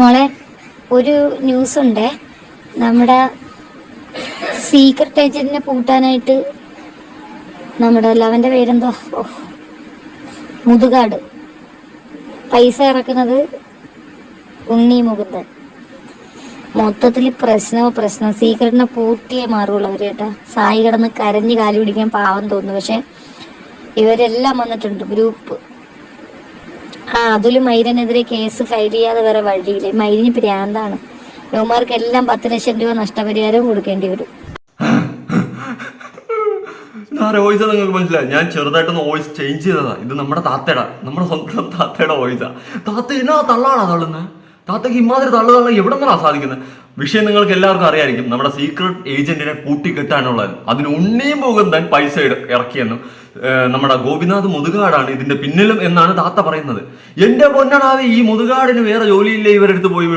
മോളെ ഒരു ന്യൂസ് ഉണ്ട് നമ്മുടെ സീക്രട്ട് ഏജന്റിനെ പൂട്ടാനായിട്ട് നമ്മുടെ ലവന്റെ പേരെന്തോ? മുതുകാട്. പൈസ ഇറക്കുന്നത് ഉണ്ണി മുകുന്ദൻ. മൊത്തത്തിൽ പ്രശ്നമോ പ്രശ്നം സീക്രട്ടിനെ പൂട്ടിയേ മാറുള്ളൂ അവർ കേട്ടാ. സായി കിടന്ന് കരഞ്ഞ് കാലി പിടിക്കാൻ പാവം തോന്നുന്നു. പക്ഷെ ഇവരെല്ലാം വന്നിട്ടുണ്ട്. ഗ്രൂപ്പ്. ആ അതിലും മൈരനെതിരെ കേസ് ഫയൽ ചെയ്യാതെ വേറെ വഴിയില്ല. മൈരിന് പ്രാന്താണ്. യുവമാർക്കെല്ലാം പത്ത് ലക്ഷം രൂപ നഷ്ടപരിഹാരം കൊടുക്കേണ്ടി വരും. വോയിസാ നിങ്ങൾക്ക് മനസ്സിലായി ഞാൻ ചെറുതായിട്ടൊന്ന് വോയിസ് ചേഞ്ച് ചെയ്തതാ. ഇത് നമ്മുടെ താത്തയുടെ നമ്മുടെ സ്വന്തം താത്തയുടെ വോയിസാ താത്ത എന്നാ തള്ളാണോ തള്ളുന്നത് താത്തക്ക് ഇമാതിരി തള്ളു തള്ള എവിടെ നിന്നാണ് സാധിക്കുന്നത്? വിഷയം നിങ്ങൾക്ക് എല്ലാവർക്കും അറിയായിരിക്കും. നമ്മുടെ സീക്രട്ട് ഏജന്റിനെ പൂട്ടിക്കെട്ടാനുള്ളത് അതിന് ഉണ്ണിയും താൻ പൈസ ഇറക്കിയെന്നും നമ്മുടെ ഗോപിനാഥ് മുതുകാടാണ് ഇതിന്റെ പിന്നിലും എന്നാണ് താത്ത പറയുന്നത്. എന്റെ പൊന്നടാതെ ഈ മുതുകാടിന് വേറെ ജോലിയില്ലേ ഇവരെടുത്ത് പോയി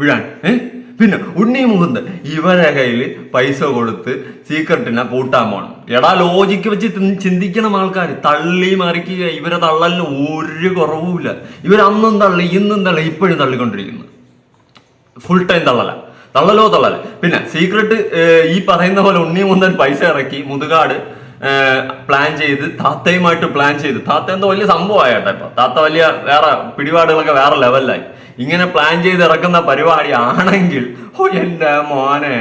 വീഴാൻ? ഏഹ് പിന്നെ ഉണ്ണി മുകുന്ദൻ ഇവരെ കയ്യിൽ പൈസ കൊടുത്ത് സീക്രട്ടിനെ പൂട്ടാൻ പോണം. എടാ ലോജിക്ക് വെച്ച് ചിന്തിക്കണം ആൾക്കാർ തള്ളി മറിക്കുക. ഇവരെ തള്ളലിന് ഒരു കുറവുമില്ല. ഇവർ അന്നും തള്ളി ഇന്നും തള്ളി ഇപ്പോഴും തള്ളിക്കൊണ്ടിരിക്കുന്നു. Full time തള്ളല. തള്ളലോ തള്ളല. പിന്നെ സീക്രട്ട് ഈ പറയുന്ന പോലെ ഉണ്ണി മുന്തൻ പൈസ ഇറക്കി മുതുകാട് പ്ലാൻ ചെയ്ത് താത്തയുമായിട്ട് പ്ലാൻ ചെയ്ത്. താത്ത എന്തോ വലിയ സംഭവമായിട്ടെ ഇപ്പൊ. താത്ത വലിയ വേറെ പിടിപാടുകളൊക്കെ വേറെ ലെവലിലായി ഇങ്ങനെ പ്ലാൻ ചെയ്ത് ഇറക്കുന്ന പരിപാടി ആണെങ്കിൽ ഓ എന്റെ മോനെ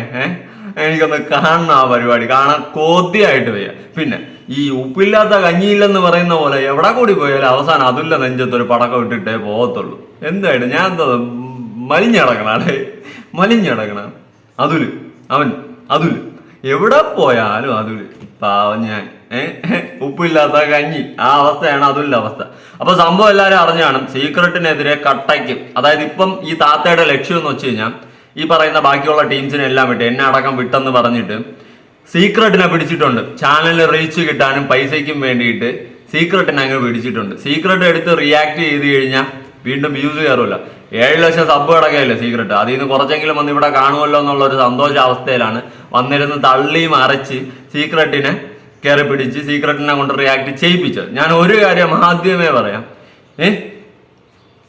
എനിക്കൊന്ന് കാണണം ആ പരിപാടി. കാണാൻ കോത്തിയായിട്ട് വയ്യ. പിന്നെ ഈ ഉപ്പില്ലാത്ത കഞ്ഞിയില്ലെന്ന് പറയുന്ന പോലെ എവിടെ കൂടി പോയാലും അവസാനം അതില്ല നെഞ്ചത്തൊരു പടക്കം ഇട്ടിട്ടേ പോകത്തുള്ളൂ. എന്തായിട്ട് ഞാൻ എന്താ മലിഞ്ഞടക്കണേ മലിഞ്ഞടക്കണ അതുൽ അവൻ അതുൽ. എവിടെ പോയാലും അതുൽ. പാവം ഞാൻ. ഉപ്പില്ലാത്ത കഞ്ഞി. ആ അവസ്ഥയാണ് അതുലിന്റെ അവസ്ഥ. അപ്പൊ സംഭവം എല്ലാവരും അറിഞ്ഞാണ് സീക്രട്ടിനെതിരെ കട്ടയ്ക്കും. അതായത് ഇപ്പം ഈ താത്തയുടെ ലക്ഷ്യം എന്ന് വെച്ച് കഴിഞ്ഞാൽ ഈ പറയുന്ന ബാക്കിയുള്ള ടീംസിനെ എല്ലാം വിട്ട് എന്നെ അടക്കം വിട്ടെന്ന് പറഞ്ഞിട്ട് സീക്രട്ടിനെ പിടിച്ചിട്ടുണ്ട്. ചാനലിൽ റീച്ച് കിട്ടാനും പൈസയ്ക്കും വേണ്ടിയിട്ട് സീക്രട്ടിനെ അങ്ങ് പിടിച്ചിട്ടുണ്ട്. സീക്രട്ട് എടുത്ത് റിയാക്ട് ചെയ്ത് കഴിഞ്ഞാൽ വീണ്ടും വ്യൂസ് കയറില്ല ഏഴ് ലക്ഷം സബ് കിടക്കുകയല്ലേ സീക്രട്ട്? അതിൽ നിന്ന് കുറച്ചെങ്കിലും വന്ന് ഇവിടെ കാണുമല്ലോ എന്നുള്ള ഒരു സന്തോഷ അവസ്ഥയിലാണ് വന്നിരുന്ന് തള്ളിയും അരച്ച് സീക്രട്ടിനെ കയറി പിടിച്ച് സീക്രട്ടിനെ കൊണ്ട് റിയാക്ട് ചെയ്യിപ്പിച്ചത് ഞാൻ ഒരു കാര്യം ആദ്യമേ പറയാം. ഏ?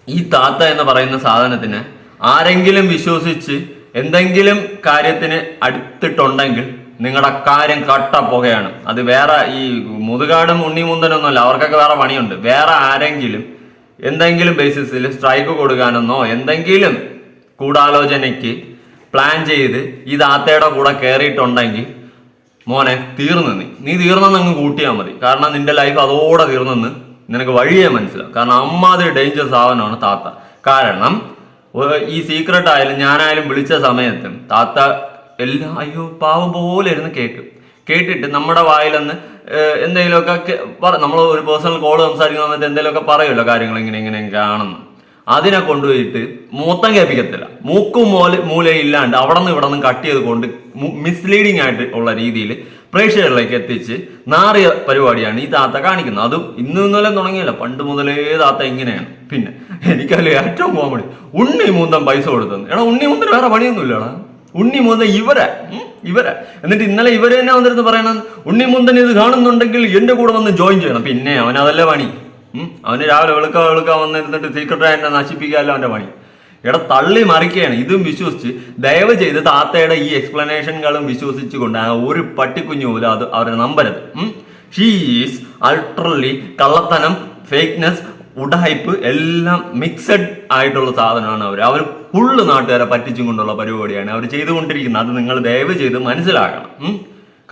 ഈ താത്ത എന്ന് പറയുന്ന സാധനത്തിന് ആരെങ്കിലും വിശ്വസിച്ച് എന്തെങ്കിലും കാര്യത്തിന് അടുത്തിട്ടുണ്ടെങ്കിൽ നിങ്ങളുടെ കാര്യം കട്ട പുകയാണ് അത് വേറെ ഈ മുതുകാടും ഉണ്ണിമുന്തനൊന്നുമല്ല അവർക്കൊക്കെ വേറെ പണിയുണ്ട്. വേറെ ആരെങ്കിലും എന്തെങ്കിലും ബേസിസിൽ സ്ട്രൈക്ക് കൊടുക്കാനെന്നോ എന്തെങ്കിലും ഗൂഢാലോചനയ്ക്ക് പ്ലാൻ ചെയ്ത് ഈ താത്തയുടെ കൂടെ കയറിയിട്ടുണ്ടെങ്കിൽ മോനെ തീർന്നു നീ. നീ തീർന്നെന്ന് അങ്ങ് കൂട്ടിയാൽ മതി. കാരണം നിന്റെ ലൈഫ് അതോടെ തീർന്നെന്ന് നിനക്ക് വഴിയേ മനസ്സിലാവും. കാരണം അമ്മാതിരി ഡേഞ്ചർ സാധനമാണ് താത്ത. കാരണം ഈ സീക്രട്ട് ആയാലും ഞാനായാലും വിളിച്ച സമയത്തും താത്ത എല്ലാം അയ്യോ പാവം പോലെ ഇരുന്ന് കേൾക്കും കേട്ടിട്ട് നമ്മുടെ വായിലെന്ന് എന്തെങ്കിലുമൊക്കെ പറ. നമ്മൾ ഒരു പേഴ്സണൽ കോൾ സംസാരിക്കുന്ന സമയത്ത് എന്തെങ്കിലുമൊക്കെ പറയുമല്ലോ കാര്യങ്ങൾ ഇങ്ങനെ ഇങ്ങനെ ആണെന്ന്. അതിനെ കൊണ്ടുപോയിട്ട് മൊത്തം കേൾപ്പിക്കത്തില്ല. മൂക്കും മൂല മൂലയും ഇല്ലാണ്ട് അവിടെ നിന്ന് ഇവിടെ നിന്ന് കട്ട് ചെയ്ത് കൊണ്ട് മിസ്ലീഡിങ് ആയിട്ട് ഉള്ള രീതിയിൽ പ്രേക്ഷകരിലേക്ക് എത്തിച്ച് നാറിയ പരിപാടിയാണ് ഈ താത്ത കാണിക്കുന്നത്. അതും ഇന്ന് ഇന്നലെ തുടങ്ങിയല്ല. പണ്ട് മുതലേ താത്ത ഇങ്ങനെയാണ്. പിന്നെ എനിക്കല്ലേ ഏറ്റവും കോമഡി ഉണ്ണി മൂന്തം പൈസ കൊടുത്തത്. എടാ ഉണ്ണി മൂന്തന് വേറെ പണിയൊന്നുമില്ലടാ. ഉണ്ണി മൂന്തൻ ഇവരെ ഇവരെ. എന്നിട്ട് ഇന്നലെ ഇവരെ തന്നെ വന്നിരുന്ന് പറയണം ഉണ്ണി മുന്തൻ ഇത് കാണുന്നുണ്ടെങ്കിൽ എന്റെ കൂടെ വന്ന് ജോയിൻ ചെയ്യണം. പിന്നെ അവൻ അതല്ലേ പണി. അവന് രാവിലെ വെളുക്ക വെളുക്ക വന്നിരുന്നിട്ട് സീക്രട്ട് എന്നെ നശിപ്പിക്കാമല്ലോ അവന്റെ പണി. എടാ തള്ളി മറിക്കുകയാണ്. ഇതും വിശ്വസിച്ച് ദയവ് ചെയ്ത് താത്തയുടെ ഈ എക്സ്പ്ലനേഷനുകളും വിശ്വസിച്ചുകൊണ്ട് ഒരു പട്ടിക്കുഞ്ഞു പോലും അത് അവരെ നമ്പരുത്. ഷീസ് അൾട്രലി കള്ളത്തനം ഫേക്ക്നെസ് ഉടഹൈപ്പ് എല്ലാം മിക്സഡ് ആയിട്ടുള്ള സാധനമാണ് അവർ അവർ ഫുള്ള് നാട്ടുകാരെ പറ്റിച്ചും കൊണ്ടുള്ള പരിപാടിയാണ്. അവർ ചെയ്തുകൊണ്ടിരിക്കുന്നത്. അത് നിങ്ങൾ ദയവ് ചെയ്ത് മനസ്സിലാക്കണം.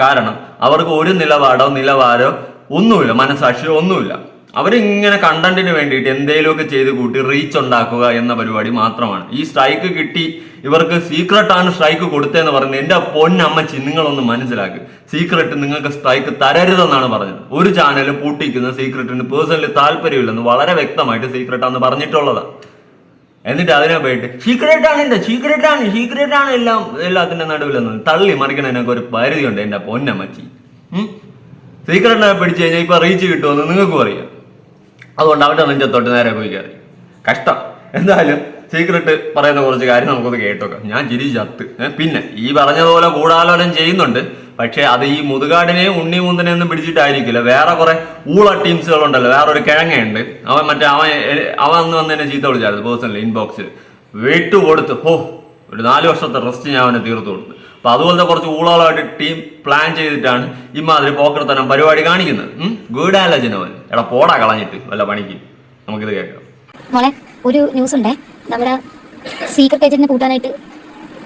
കാരണം അവർക്ക് ഒരു നിലപാടോ നിലവാരോ ഒന്നുമില്ല. മനസാക്ഷിയോ ഒന്നുമില്ല. അവരിങ്ങനെ കണ്ടന്റിന് വേണ്ടിയിട്ട് എന്തെങ്കിലുമൊക്കെ ചെയ്ത് കൂട്ടി റീച്ച് ഉണ്ടാക്കുക എന്ന പരിപാടി മാത്രമാണ്. ഈ സ്ട്രൈക്ക് കിട്ടി ഇവർക്ക് സീക്രട്ട് ആണ് സ്ട്രൈക്ക് കൊടുത്തതെന്ന് പറഞ്ഞത് എന്റെ പൊന്നമ്മച്ചി നിങ്ങളൊന്ന് മനസ്സിലാക്കുക സീക്രട്ട് നിങ്ങൾക്ക് സ്ട്രൈക്ക് തരരുതെന്നാണ് പറഞ്ഞത്. ഒരു ചാനൽ പൂട്ടിക്കുന്ന സീക്രട്ടിന് പേഴ്സണലി താല്പര്യമില്ലെന്ന് വളരെ വ്യക്തമായിട്ട് സീക്രട്ട് ആണെന്ന് പറഞ്ഞിട്ടുള്ളതാണ് എന്നിട്ട് അതിനെ പോയിട്ട് സീക്രട്ട് ആണ് സീക്രട്ട് ആണ് എല്ലാം എല്ലാത്തിന്റെ നടുവിലെന്ന് തള്ളി മറിക്കണതിനൊക്കെ ഒരു പരിധിയുണ്ട് എന്റെ പൊന്നമ്മച്ചി. സീക്രട്ടിനെ പിടിച്ചു കഴിഞ്ഞാൽ ഇപ്പൊ റീച്ച് കിട്ടുമെന്ന് നിങ്ങൾക്കും അറിയാം. അതുകൊണ്ട് അവന്റെ നെഞ്ചത്തോട്ട് നേരെ പോയി കയറി. കഷ്ടം. എന്തായാലും സീക്രട്ട് പറയുന്ന കുറച്ച് കാര്യം നമുക്കൊന്ന് കേട്ടോക്കാം. ഞാൻ ചിരി ചത്ത്. പിന്നെ ഈ പറഞ്ഞതുപോലെ ഗൂഢാലോചന ചെയ്യുന്നുണ്ട്. പക്ഷേ അത് ഈ മുതുകാടിനെയും ഉണ്ണി മുന്തനെ ഒന്നും പിടിച്ചിട്ടായിരിക്കില്ല. വേറെ കുറെ ഊള ടീംസുകളുണ്ടല്ലോ. വേറെ ഒരു കിഴങ്ങയുണ്ട്. അവൻ മറ്റേ അവൻ അവൻ അന്ന് വന്ന് എന്നെ ചീത്ത വിളിച്ചായിരുന്നു പേഴ്സണലി ഇൻബോക്സിൽ വിട്ടുകൊടുത്ത് ഹോ ഒരു നാല് വർഷത്തെ റെസ്റ്റ് ഞാൻ അവനെ തീർത്തു കൊടുത്തു അപ്പൊ അതുപോലത്തെ കുറച്ച് ഊളകളായിട്ട് ടീം പ്ലാൻ ചെയ്തിട്ടാണ് ഇമാതിരി പോക്കർത്തനം പരിപാടി കാണിക്കുന്നത്. ഗുഡ് ആലോചനവൻ എടാ പോടാ കളഞ്ഞിട്ട് വല്ല പണിക്ക്. നമുക്കിത് കേൾക്കാം. മോളെ ഒരു ന്യൂസ് ഉണ്ടേ. നമ്മുടെ സീക്രട്ട് ഏജന്റിനെ കൂട്ടാനായിട്ട്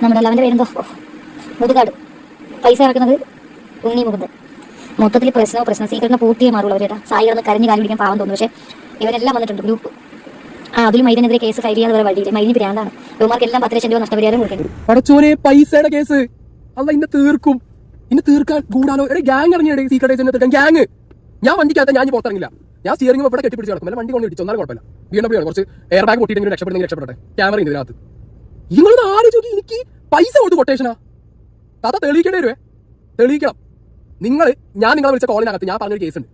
നമ്മുടെ ലവന്റെ പേരെന്തോ മുതുകാട്. പൈസ ഇറക്കുന്നത് ഉണ്ണി മുകുന്ദൻ. മൊത്തത്തിൽ പ്രശ്നമോ പ്രശ്നം സീക്രട്ടിനെ പൂട്ടിയേ മാറുള്ളൂ അവരേട്ടാ സായി കിടന്ന് കരഞ്ഞ് കാലി പിടിക്കാൻ പാവം തോന്നുന്നു പക്ഷേ ഇവരെല്ലാം വന്നിട്ടുണ്ട് ഗ്രൂപ്പ് ആ അതിലും മൈദിനെതിരെ കേസ് ഫയൽ ചെയ്യാതെ വഴിയില്ല മൈദിന് പിരാന്താണ്. എല്ലാം പത്ത് ലക്ഷം രൂപ നഷ്ടപരിഹാരം കൊടുക്കണം പൈസയുടെ കേസ് അല്ല ഇന്ന് തീർക്കും. ഇന്ന് തീർക്കാൻ കൂടാനോ? എടേ ഗ്യാങ് ഇറങ്ങിയടേ സീക്രട്ട് ഏജന്റ് തീർക്കാൻ ഗ്യാങ് ഞാൻ വണ്ടിക്കകത്ത് ഞാൻ പുറത്തിറങ്ങില്ല. ഞാൻ സ്റ്റിയറിംഗ് ഇവിടെ കെട്ടിപ്പിടിച്ച് നടക്കും. അല്ല വണ്ടി കൊണ്ട് ഇടിച്ചു. ഒന്നാലും കുഴപ്പമില്ല. കുറച്ച് എയർ ബാഗ് പൊട്ടിയിട്ടെങ്കിലും രക്ഷപ്പെടുന്നെങ്കിൽ രക്ഷപ്പെടട്ടെ. ക്യാമറ ഉണ്ട് ഇതിനകത്ത്. നിങ്ങൾ ആലോചിച്ചു നോക്കി. എനിക്ക് പൈസ കൊടുത്ത് കൊട്ടേഷനാ താത്ത തെളിയിക്കേണ്ടി വരുവേ. തെളിയിക്കണം. നിങ്ങൾ ഞാൻ നിങ്ങളെ വിളിച്ച കോളിനകത്ത് ഞാൻ പറഞ്ഞൊരു കേസ് ഉണ്ട്.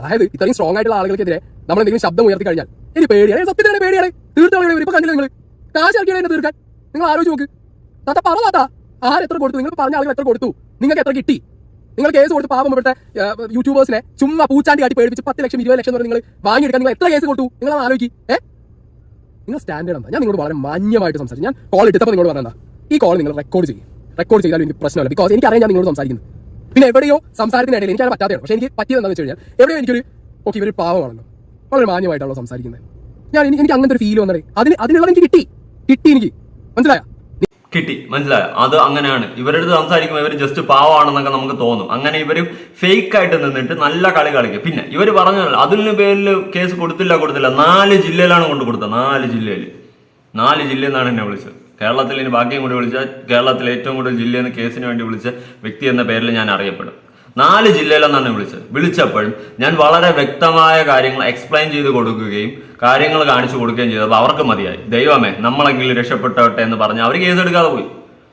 അതായത് ഇത്രയും സ്ട്രോങ് ആയിട്ടുള്ള ആളുകൾക്കെതിരെ നമ്മൾ എന്തെങ്കിലും ശബ്ദം ഉയർത്തി കഴിഞ്ഞാൽ. ഇനി പേടിയാണ്. സത്യത്തിലാണ് പേടിയാണ്. തീർത്തു ഇപ്പൊ കണ്ടില്ല നിങ്ങൾ കാശ് ഇറക്കിയാണ് തീർക്കാൻ. നിങ്ങൾ ആലോചിച്ച് നോക്ക്. താത്ത പറ താത്ത. ആര് എത്ര കൊടുത്തു? നിങ്ങൾ പറഞ്ഞ ആളുകൾ എത്ര കൊടുത്തു? നിങ്ങൾക്ക് എത്ര കിട്ടി? നിങ്ങൾ കേസ് കൊടുത്ത് പാവം ഇവിടുത്തെ യൂട്യൂബേഴ്സിനെ ചുമ്മാ പൂച്ചാണ്ടി കാട്ടി പേടിപ്പിച്ച് പത്ത് ലക്ഷം ഇരുപത് ലക്ഷം എന്ന് നിങ്ങൾ വാങ്ങിയെടുക്കാൻ നിങ്ങൾ എത്ര കേസ് കൊടുത്തു? നിങ്ങൾ ആലോചിക്കും. ഏ? നിങ്ങൾ സ്റ്റാൻഡേർഡ് എന്താ ഞാൻ നിങ്ങളോട് വളരെ മാന്യമായിട്ട് സംസാരിച്ചു. ഞാൻ കോൾ എടുത്തപ്പോൾ നിങ്ങളോട് പറഞ്ഞാ ഈ കോൾ നിങ്ങൾ റെക്കോർഡ് ചെയ്യും. റെക്കോർഡ് ചെയ്താലും എനിക്ക് പ്രശ്നമല്ല. ബിക്കോസ് എനിക്കറിയാം ഞാൻ നിങ്ങളോട് സംസാരിക്കുന്നത് പിന്നെ എവിടെയോ സംസാരത്തിനിടയിൽ എനിക്കത് പറ്റാതെയാണ് പക്ഷേ എനിക്ക് പറ്റിയത് എന്താണെന്ന് വെച്ച് കഴിഞ്ഞാൽ എവിടെയോ എനിക്കൊരു ഓക്കെ ഇവർ പാവമാണല്ലോ വളരെ മാന്യമായിട്ടാണല്ലോ സംസാരിക്കുന്നത്. ഞാൻ എനിക്ക് അങ്ങനത്തെ ഒരു ഫീൽ വന്നത്. അതിന് അതിനുള്ള എനിക്ക് കിട്ടി. കിട്ടി എനിക്ക്. മനസ്സിലായോ? കിട്ടി. മനസ്സിലായോ? അത് അങ്ങനെയാണ്. ഇവരടുത്ത് സംസാരിക്കുമ്പോൾ ഇവർ ജസ്റ്റ് പാവമാണെന്നൊക്കെ നമുക്ക് തോന്നും. അങ്ങനെ ഇവർ ഫേക്ക് ആയിട്ട് നിന്നിട്ട് നല്ല കളി കളിക്കും. പിന്നെ ഇവർ പറഞ്ഞല്ലോ അതിന് പേരിൽ കേസ് കൊടുത്തില്ല കൊടുത്തില്ല. നാല് ജില്ലയിലാണ് കൊണ്ട് കൊടുത്തത്. നാല് ജില്ലയിൽ നാല് ജില്ലയിൽ നിന്നാണ് എന്നെ വിളിച്ചത്. കേരളത്തിൽ ഇനി ബാക്കിയും കൂടി വിളിച്ചാൽ കേരളത്തിൽ ഏറ്റവും കൂടുതൽ ജില്ലയിൽ നിന്ന് കേസിന് വേണ്ടി വിളിച്ച വ്യക്തി എന്ന പേരിൽ ഞാൻ അറിയപ്പെടും. നാല് ജില്ലയിലെന്നാണ് വിളിച്ചത്. വിളിച്ചപ്പോഴും ഞാൻ വളരെ വ്യക്തമായ കാര്യങ്ങൾ എക്സ്പ്ലെയിൻ ചെയ്ത് കൊടുക്കുകയും കാര്യങ്ങൾ കാണിച്ചു കൊടുക്കുകയും ചെയ്തപ്പോൾ അവർക്ക് മതിയായി. ദൈവമേ നമ്മളെങ്കിലും രക്ഷപ്പെട്ടോട്ടെ എന്ന് പറഞ്ഞ് അവർ കേസ് എടുക്കാതെ പോയി.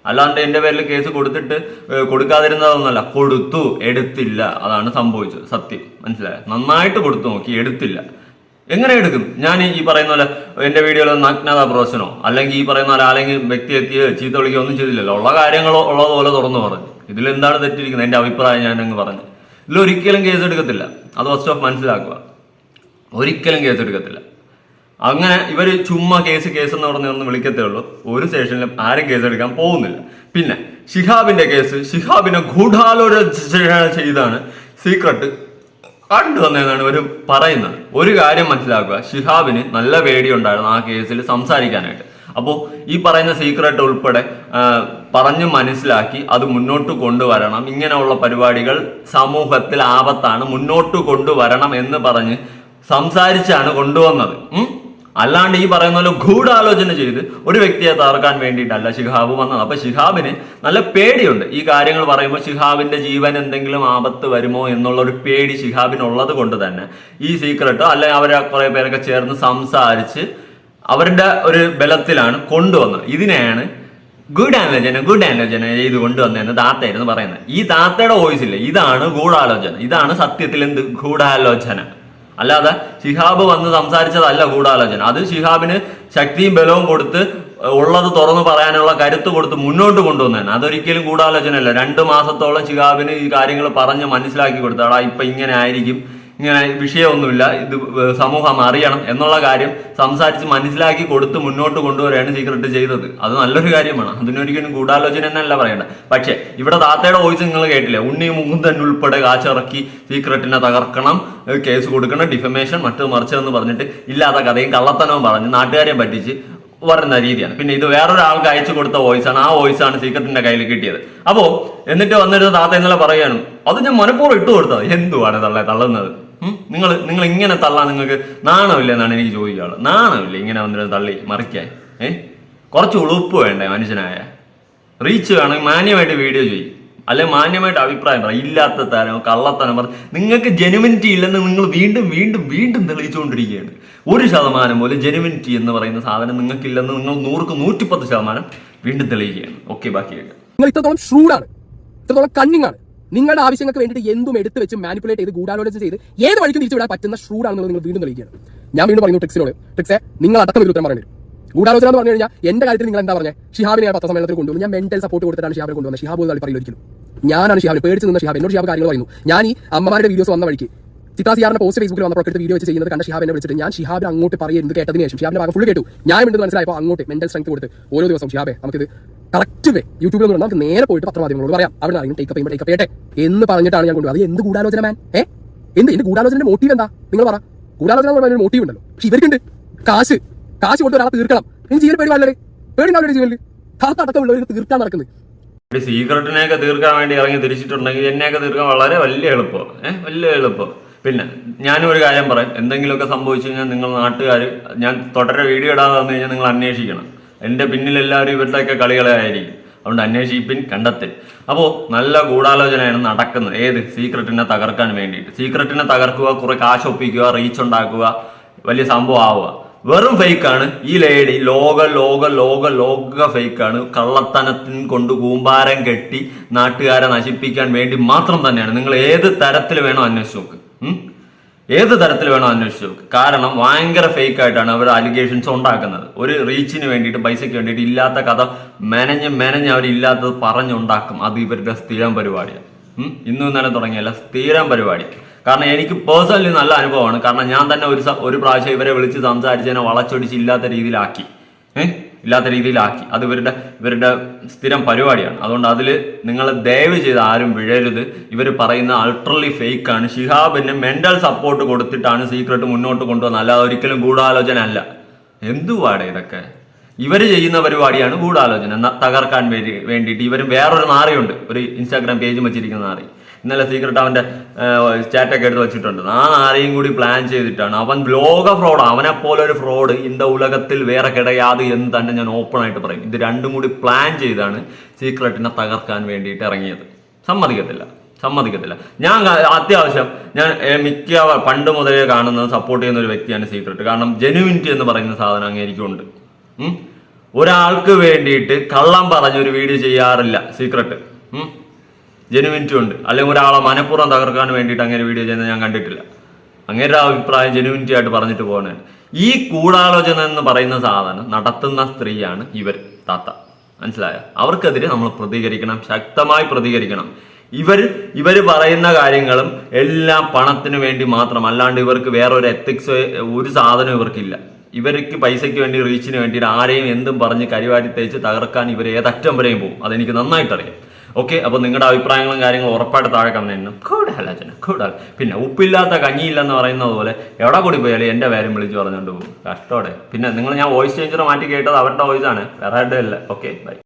അല്ലാണ്ട് എന്റെ പേരിൽ കേസ് കൊടുത്തിട്ട് കൊടുക്കാതിരുന്നതൊന്നുമല്ല. കൊടുത്തു എടുത്തില്ല. അതാണ് സംഭവിച്ചത്. സത്യം. മനസ്സിലായോ? നന്നായിട്ട് കൊടുത്തു നോക്കി എടുത്തില്ല. എങ്ങനെ എടുക്കും? ഞാൻ ഈ പറയുന്ന പോലെ എന്റെ വീഡിയോയിൽ നഗ്നത പ്രദർശനോ അല്ലെങ്കിൽ ഈ പറയുന്ന പോലെ അല്ലെങ്കിൽ വ്യക്തി എത്തിയോ ചീത്ത വിളിക്കുകയോ ഒന്നും ചെയ്തില്ലല്ലോ. ഉള്ള കാര്യങ്ങളോ ഉള്ളതുപോലെ തുറന്നു പറഞ്ഞു. ഇതിൽ എന്താണ് തെറ്റിരിക്കുന്നത്? എന്റെ അഭിപ്രായം ഞാൻ അങ്ങ് പറഞ്ഞു. ഇതിൽ ഒരിക്കലും കേസ് എടുക്കത്തില്ല. അത് ഫസ്റ്റ് ഓഫ് മനസ്സിലാക്കുക. ഒരിക്കലും കേസ് എടുക്കത്തില്ല. അങ്ങനെ ഇവർ ചുമ്മാ കേസ് കേസ് എന്ന് പറഞ്ഞ് ഒന്ന് വിളിക്കത്തേ ഉള്ളൂ. ഒരു സ്റ്റേഷനിലും ആരും കേസ് എടുക്കാൻ പോകുന്നില്ല. പിന്നെ ഷിഹാബിന്റെ കേസ് ഷിഹാബിനെ ഗൂഢാലോചന ചെയ്താണ് സീക്രട്ട് കണ്ടുവന്നതെന്നാണ് ഇവർ പറയുന്നത്. ഒരു കാര്യം മനസ്സിലാക്കുക. ഷിഹാബിന് നല്ല പേടിയുണ്ടായിരുന്നു ആ കേസിൽ സംസാരിക്കാനായിട്ട്. അപ്പോൾ ഈ പറയുന്ന സീക്രട്ട് ഉൾപ്പെടെ പറഞ്ഞു മനസ്സിലാക്കി അത് മുന്നോട്ട് കൊണ്ടുവരണം. ഇങ്ങനെയുള്ള പരിപാടികൾ സമൂഹത്തിൽ ആപത്താണ്. മുന്നോട്ട് കൊണ്ടുവരണം എന്ന് പറഞ്ഞ് സംസാരിച്ചാണ് കൊണ്ടുവന്നത്? അല്ലാണ്ട് ഈ പറയുന്ന പോലെ ഗൂഢാലോചന ചെയ്ത് ഒരു വ്യക്തിയെ തകർക്കാൻ വേണ്ടിയിട്ടല്ല ശിഹാബ് വന്നത്. അപ്പൊ ശിഹാബിന് നല്ല പേടിയുണ്ട്. ഈ കാര്യങ്ങൾ പറയുമ്പോൾ ശിഹാബിന്റെ ജീവൻ എന്തെങ്കിലും ആപത്ത് വരുമോ എന്നുള്ള ഒരു പേടി ഷിഹാബിനുള്ളത് കൊണ്ട് തന്നെ ഈ സീക്രട്ട് അല്ലെ അവരെ കുറെ പേരൊക്കെ ചേർന്ന് സംസാരിച്ച് അവരുടെ ഒരു ബലത്തിലാണ് കൊണ്ടുവന്നത്. ഇതിനെയാണ് ഗുഡ് ആലോചന ചെയ്ത് കൊണ്ടുവന്നതെന്ന് താത്തയായിരുന്നു പറയുന്നത്. ഈ താത്തയുടെ വോയിസ് ഇല്ല? ഇതാണ് ഗൂഢാലോചന. ഇതാണ് സത്യത്തിൽ എന്ത്? ഗൂഢാലോചന. അല്ലാതെ ഷിഹാബ് വന്ന് സംസാരിച്ചതല്ല ഗൂഢാലോചന. അത് ഷിഹാബിന് ശക്തിയും ബലവും കൊടുത്ത് ഉള്ളത് തുറന്നു പറയാനുള്ള കരുത്ത് കൊടുത്ത് മുന്നോട്ട് കൊണ്ടുവന്നതാണ്. അതൊരിക്കലും ഗൂഢാലോചനയല്ല. രണ്ട് മാസത്തോളം ഷിഹാബിന് ഈ കാര്യങ്ങൾ പറഞ്ഞ് മനസ്സിലാക്കി കൊടുത്താടാ ഇപ്പൊ ഇങ്ങനെ ആയിരിക്കും. ഇങ്ങനെ വിഷയമൊന്നുമില്ല. ഇത് സമൂഹം അറിയണം എന്നുള്ള കാര്യം സംസാരിച്ച് മനസ്സിലാക്കി കൊടുത്ത് മുന്നോട്ട് കൊണ്ടുവരികയാണ് സീക്രട്ട് ചെയ്തത്. അത് നല്ലൊരു കാര്യമാണ്. അതിനൊരിക്കലും ഗൂഢാലോചന എന്നല്ല പറയേണ്ട പക്ഷേ ഇവിടെ താത്തയുടെ വോയിസ് നിങ്ങൾ കേട്ടില്ലേ? ഉണ്ണി മുകുന്ദൻ ഉൾപ്പെടെ കാച്ചിറക്കി സീക്രട്ടിനെ തകർക്കണം കേസ് കൊടുക്കണം ഡിഫമേഷൻ മറ്റു മറിച്ചതെന്ന് പറഞ്ഞിട്ട് ഇല്ലാത്ത കഥയും കള്ളത്തനവും പറഞ്ഞ് നാട്ടുകാരെയും പറ്റിച്ച് വരുന്ന രീതിയാണ്. പിന്നെ ഇത് വേറൊരാൾക്ക് അയച്ചു കൊടുത്ത വോയിസ് ആണ്. ആ വോയിസ് ആണ് സീക്രട്ടിന്റെ കയ്യിൽ കിട്ടിയത്. അപ്പോ എന്നിട്ട് വന്നിരുന്ന താത്ത ഇന്നലെ പറയാണ് അത് ഞാൻ മനഃപൂർവം ഇട്ടു കൊടുത്തത് എന്തുവാണ് തള്ളേ തള്ളുന്നത്? നിങ്ങൾ നിങ്ങൾ ഇങ്ങനെ തള്ളാൻ നിങ്ങൾക്ക് നാണമില്ല എന്നാണ് എനിക്ക് ചോദിക്കാനുള്ളത്. നാണമില്ല ഇങ്ങനെ വന്നിട്ട് തള്ളി മറിക്കാൻ. ഏ? കുറച്ച് ഉളുപ്പ് വേണ്ടേ മനുഷ്യനായ? റീച്ച് വേണമെങ്കിൽ മാന്യമായിട്ട് വീഡിയോ ചെയ്യും. അല്ലെ മാന്യമായിട്ട് അഭിപ്രായം പറ. ഇല്ലാത്ത തരം കള്ളത്തനം പറ. നിങ്ങൾക്ക് ജെനുവിനിറ്റി ഇല്ലെന്ന് നിങ്ങൾ വീണ്ടും വീണ്ടും വീണ്ടും തെളിയിച്ചുകൊണ്ടിരിക്കുകയാണ്. ഒരു ശതമാനം പോലും ജെനുവിനിറ്റി എന്ന് പറയുന്ന സാധനം നിങ്ങൾക്കില്ലെന്ന് നിങ്ങൾ നൂറുക്ക് നൂറ്റിപ്പത്ത് ശതമാനം വീണ്ടും തെളിയിക്കുകയാണ്. ഓക്കെ ബാക്കി നിങ്ങൾ ഇത്രത്തോളം ഷ്രൂഡാണ് ഇത്രത്തോളം കണ്ണിങ് ആണ്. നിങ്ങളുടെ ആവശ്യങ്ങൾക്ക് വേണ്ടിയിട്ട് എന്തും എടുത്ത് വെച്ച് മാനിപ്പുലേറ്റ് ചെയ്ത് ഗൂഢാലോചന ചെയ്ത് ഏത് വഴിക്കും തിരിച്ചു വിടാൻ പറ്റുന്ന ഷ്രൂഡാണെന്നുള്ളത് നിങ്ങൾ വീണ്ടും തെളിയിക്കുകയാണ്. ഞാൻ വീണ്ടും പറയുന്നു ട്രിക്സിനോട്. ട്രിക്സെ നിങ്ങൾ അടക്കം ഒരു ഉത്തരം പറഞ്ഞു ഗൂഢാലോചന എന്ന് പറഞ്ഞു കഴിഞ്ഞാൽ എന്റെ കാര്യത്തിൽ നിങ്ങൾ എന്താ പറഞ്ഞത് ഷിഹാബിനെ ഞാൻ പത്രസമ്മേളനത്തിൽ കൊണ്ടുവന്നു. ഞാൻ മെന്റൽ സപ്പോർട്ട് കൊടുത്തിട്ടാണ് ഷിഹാബിനെ കൊണ്ടുവന്നത്. ഷിഹാബ് തള്ളി പറയില്ല ഒരിക്കലും. ഞാനാണ് ഷിഹാബ് പേടിച്ച് നിന്ന ഷിഹാബ്. എന്നോട് ഷിഹാബ് കാര്യങ്ങൾ പറയുന്നു. ഞാൻ ഈ അമ്മമാരുടെ വീഡിയോസ് വന്ന വഴിക്ക് ചിത്താസിയാറിന്റെ പോസ്റ്റ് ഫേസ്ബുക്കിൽ വന്നപ്പോൾ എടുത്ത് വീഡിയോ വെച്ച് ചെയ്യുന്നത് കണ്ട ഷിഹാബിനെ വിളിച്ചിട്ട് ഞാൻ ഷിഹാബിനെ അങ്ങോട്ട് പറയുന്നത് കേട്ടതിന് ശേഷം. ഷിഹാബിന്റെ ഭാഗം ഫുൾ കേട്ടു. ഞാൻ വേണ്ടത് മനസ്സിലായപ്പോൾ അങ്ങോട്ട് മെന്റൽ സ്ട്രെങ്ത് കൊടുത്ത് ഓരോ ദിവസം ഷിഹാബെ നമുക്കിത് കറക്റ്റ് വേ യൂട്യൂബിൽ നിന്ന് നമുക്ക് നേരെ പോയിട്ട് പത്രമാധ്യമങ്ങളോട് പറയാം. അവിടെ അറിയും ടേക്ക് പേയ്മെന്റ് ടേക്ക് ചെയ്യട്ടെ എന്ന് പറഞ്ഞിട്ടാണ് ഞാൻ കൊണ്ടുപോകുന്നത് അത് എന്ത് ഗൂഢാലോചന മാൻ ഏ? എന്ത്? എന്റെ ഗൂഢാലോചനയുടെ മോട്ടീവ് എന്താ? നിങ്ങൾ പറ. ഗൂഢാലോചന പറയുന്ന മോട്ടീവ് ഉണ്ടല്ലോ. പക്ഷെ ഇവർക്കുണ്ട്. കാശ്. കാശ് കൊണ്ട് ഒരാളെ തീർക്കണം. എനിക്ക് ജീവൻ പേടി വളരെ പേടി ഉണ്ടാവില്ല ജീവനിൽ കാത്തടക്കമുള്ളവർ തീർക്കാൻ നടക്കുന്നത്. സീക്രട്ടിനെയൊക്കെ തീർക്കാൻ വേണ്ടി ഇറങ്ങി തിരിച്ചിട്ടുണ്ടെങ്കിൽ എന്നെയൊക്കെ തീർക്കാൻ വളരെ വലിയ എളുപ്പം. ഏഹ് വലിയ എളുപ്പം. പിന്നെ ഞാനും ഒരു കാര്യം പറയാം. എന്തെങ്കിലുമൊക്കെ സംഭവിച്ചു കഴിഞ്ഞാൽ നിങ്ങൾ നാട്ടുകാർ ഞാൻ തുടരെ വീഡിയോ ഇടാതെ വന്നു കഴിഞ്ഞാൽ നിങ്ങൾ അന്വേഷിക്കണം. എന്റെ പിന്നിൽ എല്ലാവരും ഇവരുടെയൊക്കെ കളികളെ ആയിരിക്കും. അതുകൊണ്ട് അന്വേഷിപ്പിൻ കണ്ടെത്തി. അപ്പോൾ നല്ല ഗൂഢാലോചനയാണ് നടക്കുന്നത്. ഏത്? സീക്രട്ടിനെ തകർക്കാൻ വേണ്ടിയിട്ട്. സീക്രട്ടിനെ തകർക്കുക കുറെ കാശ് ഒപ്പിക്കുക റീച്ച് ഉണ്ടാക്കുക വലിയ സംഭവം ആവുക. വെറും ഫേക്കാണ് ഈ ലേഡി ലോക ലോക ലോക ലോക ഫേക്കാണ് കള്ളത്തനത്തിന് കൊണ്ട് കൂമ്പാരം കെട്ടി നാട്ടുകാരെ നശിപ്പിക്കാൻ വേണ്ടി മാത്രം തന്നെയാണ്. നിങ്ങൾ ഏത് തരത്തിൽ വേണോ അന്വേഷിച്ച് നോക്ക്? ഏത് തരത്തിൽ വേണോ അന്വേഷിച്ചു കാരണം ഭയങ്കര ഫേക്ക് ആയിട്ടാണ് അവർ അലിഗേഷൻസ് ഉണ്ടാക്കുന്നത്. ഒരു റീച്ചിന് വേണ്ടിയിട്ട് പൈസയ്ക്ക് വേണ്ടിയിട്ട് ഇല്ലാത്ത കഥ മെനഞ്ഞ് മെനഞ്ഞ് അവർ ഇല്ലാത്തത് പറഞ്ഞുണ്ടാക്കും. അത് ഇവരുടെ സ്ഥിരം പരിപാടിയാണ്. ഇന്നും ഇന്നലെ തുടങ്ങിയല്ല സ്ഥിരം പരിപാടി കാരണം എനിക്ക് പേഴ്സണലി നല്ല അനുഭവമാണ്. കാരണം ഞാൻ തന്നെ ഒരു ഒരു പ്രാവശ്യം ഇവരെ വിളിച്ച് സംസാരിച്ചതിനെ വളച്ചൊടിച്ച് ഇല്ലാത്ത രീതിയിലാക്കി. ഏഹ് ഇല്ലാത്ത രീതിയിലാക്കി. അത് ഇവരുടെ ഇവരുടെ സ്ഥിരം പരിപാടിയാണ്. അതുകൊണ്ട് അതിൽ നിങ്ങൾ ദയവ് ചെയ്ത് ആരും വിഴരുത്. ഇവർ പറയുന്ന അൾട്രലി ഫേക്ക് ആണ്. ഷിഹാബിന് മെന്റൽ സപ്പോർട്ട് കൊടുത്തിട്ടാണ് സീക്രട്ട് മുന്നോട്ട് കൊണ്ടുവന്നത്. അല്ലാതെ ഒരിക്കലും ഗൂഢാലോചന അല്ല. എന്തുവാടെ ഇതൊക്കെ? ഇവർ ചെയ്യുന്ന പരിപാടിയാണ് ഗൂഢാലോചന. തകർക്കാൻ വേണ്ടി വേണ്ടിയിട്ട് ഇവരും വേറൊരു നാറിയുണ്ട്. ഒരു ഇൻസ്റ്റാഗ്രാം പേജ് വെച്ചിരിക്കുന്ന നാറി. ഇന്നലെ സീക്രട്ട് അവന്റെ സ്റ്റാറ്റൊക്കെ എടുത്ത് വെച്ചിട്ടുണ്ട്. ആ നാറിയും കൂടി പ്ലാൻ ചെയ്തിട്ടാണ്. അവൻ ലോക ഫ്രോഡ് അവനെ പോലെ ഒരു ഫ്രോഡ് ഇന്ത ഉലകത്തിൽ വേറെ കിടയാതെ എന്ന് തന്നെ ഞാൻ ഓപ്പൺ ആയിട്ട് പറയും. ഇത് രണ്ടും കൂടി പ്ലാൻ ചെയ്താണ് സീക്രട്ടിനെ തകർക്കാൻ വേണ്ടിയിട്ട് ഇറങ്ങിയത്. സമ്മതിക്കത്തില്ല. സമ്മതിക്കത്തില്ല. ഞാൻ അത്യാവശ്യം ഞാൻ മിക്ക പണ്ട് മുതലേ കാണുന്നത് സപ്പോർട്ട് ചെയ്യുന്ന ഒരു വ്യക്തിയാണ് സീക്രട്ട് കാരണം ജെനുവിനിറ്റി എന്ന് പറയുന്ന സാധനം അങ്ങേരിക്കുണ്ട് ഒരാൾക്ക് വേണ്ടിയിട്ട് കള്ളം പറഞ്ഞൊരു വീഡിയോ ചെയ്യാറില്ല സീക്രട്ട്. ജെനുവിനിറ്റി ഉണ്ട്. അല്ലെങ്കിൽ ഒരാളെ മനഃപൂർവം തകർക്കാൻ വേണ്ടിയിട്ട് അങ്ങനെ വീഡിയോ ചെയ്യുന്നത് ഞാൻ കണ്ടിട്ടില്ല. അങ്ങനെ ഒരു അഭിപ്രായം ജെനുവിനിറ്റി ആയിട്ട് പറഞ്ഞിട്ട് പോകണേ ഈ കൂടാലോചന എന്ന് പറയുന്ന സാധനം നടത്തുന്ന സ്ത്രീയാണ് ഇവർ താത്ത. മനസ്സിലായ? അവർക്കെതിരെ നമ്മൾ പ്രതികരിക്കണം ശക്തമായി പ്രതികരിക്കണം. ഇവർ ഇവർ പറയുന്ന കാര്യങ്ങളും എല്ലാം പണത്തിന് വേണ്ടി മാത്രം അല്ലാണ്ട് ഇവർക്ക് വേറെ ഒരു എത്തിക്സ് ഒരു സാധനം ഇവർക്കില്ല. ഇവർക്ക് പൈസയ്ക്ക് വേണ്ടി റീച്ചിന് വേണ്ടിയിട്ട് ആരെയും എന്തും പറഞ്ഞ് കരിവാരി തേച്ച് തകർക്കാൻ ഇവർ ഏതറ്റം വരെയും പോകും. അതെനിക്ക് നന്നായിട്ടറിയാം. ഓക്കെ അപ്പൊ നിങ്ങളുടെ അഭിപ്രായങ്ങളും കാര്യങ്ങളും ഉറപ്പായിട്ട് താഴെ കമന്റ് കൂടാലോചന കൂടാൽ പിന്നെ ഉപ്പില്ലാത്ത കഞ്ഞിയില്ലെന്ന് പറയുന്നത് പോലെ എവിടെ കൂടി പോയാലും എന്റെ പേരും വിളിച്ച് പറഞ്ഞുകൊണ്ട് പോകും. കഷ്ടോടെ പിന്നെ നിങ്ങൾ ഞാൻ വോയിസ് ചേഞ്ചർ മാറ്റി കേട്ടത് അവരുടെ വോയിസ് ആണ്. വേറെ ആരുടെ അല്ല. Okay bye